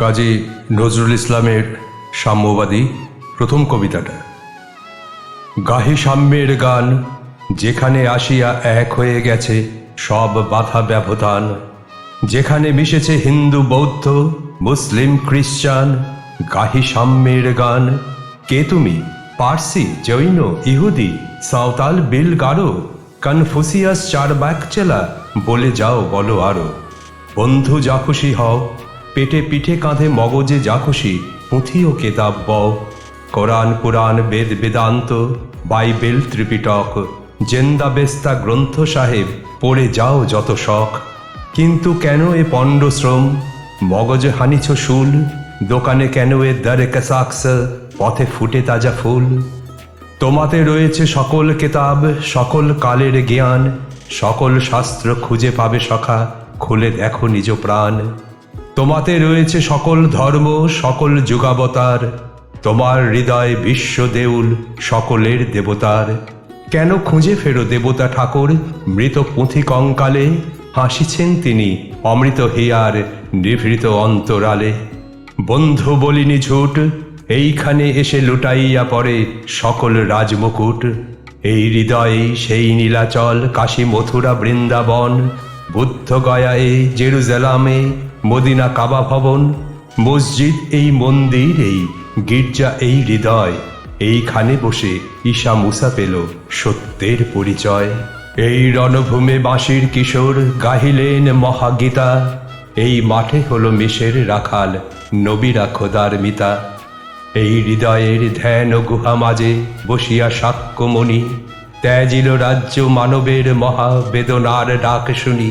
কাজী নজরুল ইসলামের সাম্যবাদী প্রথম কবিতাটা। গাহি সাম্যের গান, যেখানে আসিয়া এক হয়ে গেছে সব বাধা ব্যবধান, যেখানে মিশেছে হিন্দু বৌদ্ধ, মুসলিম খ্রিস্টান গাহি সাম্যের গান। কে তুমি? পার্সি, জৈন, ইহুদি, সাঁওতাল বিল গারো কনফুসিয়াস চার চেলা, বলে যাও বলো আরও। বন্ধু যা খুশি হও পেটে পিঠে কাঁধে মগজে যা খুশি, পুঁথি ও কেতাব বও Quran Purana Veda, Vedanta, Bible, Tripitaka, Zend Avesta Granth Sahib, পড়ে যাও যত শখ। কিন্তু কেন এ পণ্ড শ্রম? মগজে হানিছ শুল, দোকানে কেন এ দরে কাসাক্স, পথে ফুটে তাজা ফুল? তোমাতে রয়েছে সকল কেতাব, সকল কালের জ্ঞান, সকল শাস্ত্র খুঁজে পাবে সখা, খুলে দেখো নিজ প্রাণ। তোমাতে রয়েছে সকল ধর্ম, সকল যুগাবতার। তোমার হৃদয় বিশ্ব দেউল, সকলের দেবতার। কেন খুঁজে ফেরো দেবতা ঠাকুর, মৃত পুঁথি কঙ্কালে? হাসিছেন তিনি অমৃত হিয়ার নিভৃত অন্তরালে। বন্ধু বলিনি ঝুট, এইখানে এসে লুটাইয়া পড়ে সকল রাজমুকুট। এই হৃদয়ে সেই নীলাচল কাশী মথুরা বৃন্দাবন। বুদ্ধ গয়ায়ে জেরুজালামে মদিনা কাবা ভবন, মসজিদ এই মন্দির, এই গির্জা এই হৃদয়। এইখানে বসে ঈশা মুসা পেল সত্যের পরিচয়। এই রণভূমে বাঁশির কিশোর গাহিলেন মহাগীতা। এই মাঠে হল মেষের রাখাল, নবীরা খোদার মিতা। এই হৃদয়ের ধ্যান গুহা মাঝে বসিয়া সাক্ষ্যমণি। ত্যাজিল রাজ্য মানবের মহা বেদনার ডাক শুনি।